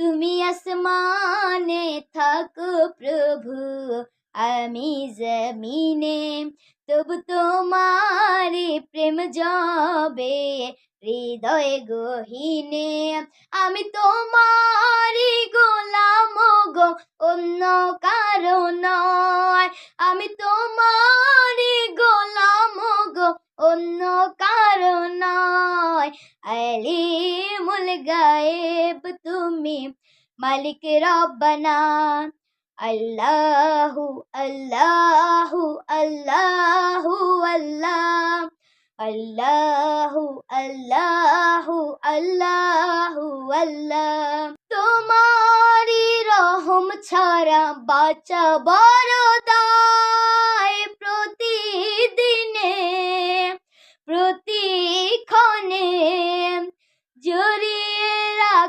তুমি আসমানে থাকো প্রভু, আমি জমিনে। তবু তোমার প্রেম যাবে হৃদয় গহিনে। আমি তোমারই গোলাম গো, অন্য কারও নয়। আমি তোমারই গোলাম গো, অন্য কারও নয়। আলিমুল গায়েব তুমি মালিক রব্বানা। আল্লাহু আল্লাহু আল্লাহু, আল্লাহ। আল্লাহু আল্লাহু আল্লাহু, আল্লাহ। তোমারি রহম ছাড়া বাঁচা বড়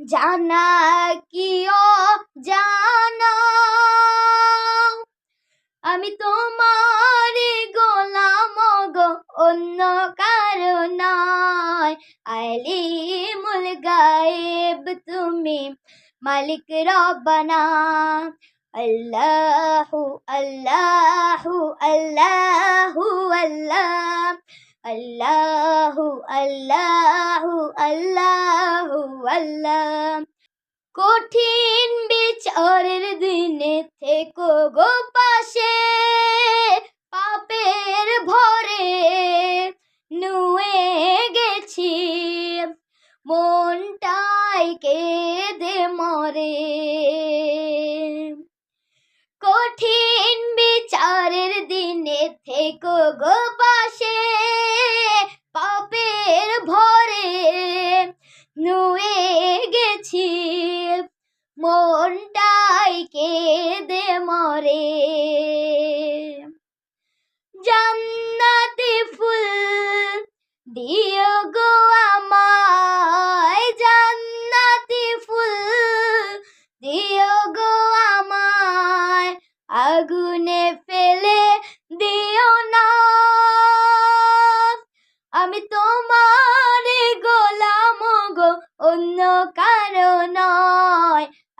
জানা কি জানা? আমি তোমার গোলাম গো, অন্য কারও নয় আলিমুল গায়েব তুমি মালিক রব্বানা। আল্লাহু আল্লাহু আল্লাহু, আল্লাহ। আল্লাহু আল্লাহু আল্লাহু, আল্লাহ। কঠিন বিচারের দিনে থেকো গো পাশে, পাপের ভরে নুয়ে গেছি। মনটাই কেঁদে মরে। কঠিন বিচারের দিনে থেকো গো পাশে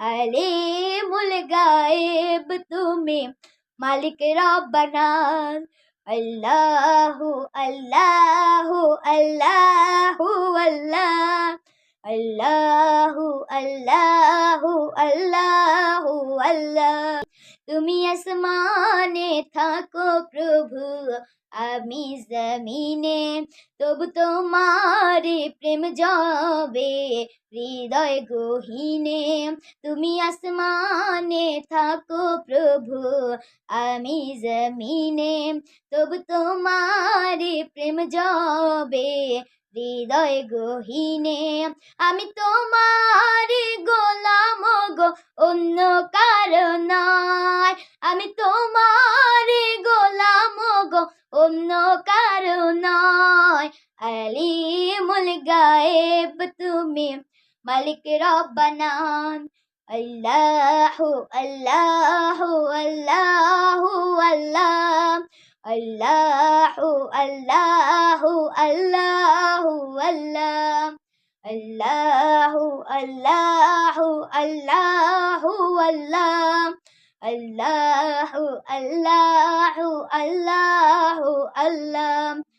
নয় আলিমুল গায়েব তুমি মালিক রব্বানা আল্লাহু আল্লাহু আল্লাহু আল্লাহ আল্লাহু আল্লাহু আল্লাহু আল্লাহ তুমি আসমানে থাকো প্রভু আমি জমিনে তবু তোমার প্রেম যাবে হৃদয় গহিনে তুমি আসমানে থাকো প্রভু আমি জমিনে তবু তোমার প্রেম যাবে হৃদয় গহিনে আমি তোমার গোলাম গো, অন্য কারণ আমি তোমার গোলাম গো, অন্য কারণ আলিমুল গায়েব তুমি, মালিক রব্বানা আল্লাহু আল্লাহু আল্লাহু, আল্লাহ। আল্লাহু আল্লাহু আল্লাহু আল্লাহ আল্লাহু আল্লাহু আল্লাহু আল্লাহ আল্লাহু আল্লাহু আল্লাহু আল্লাহ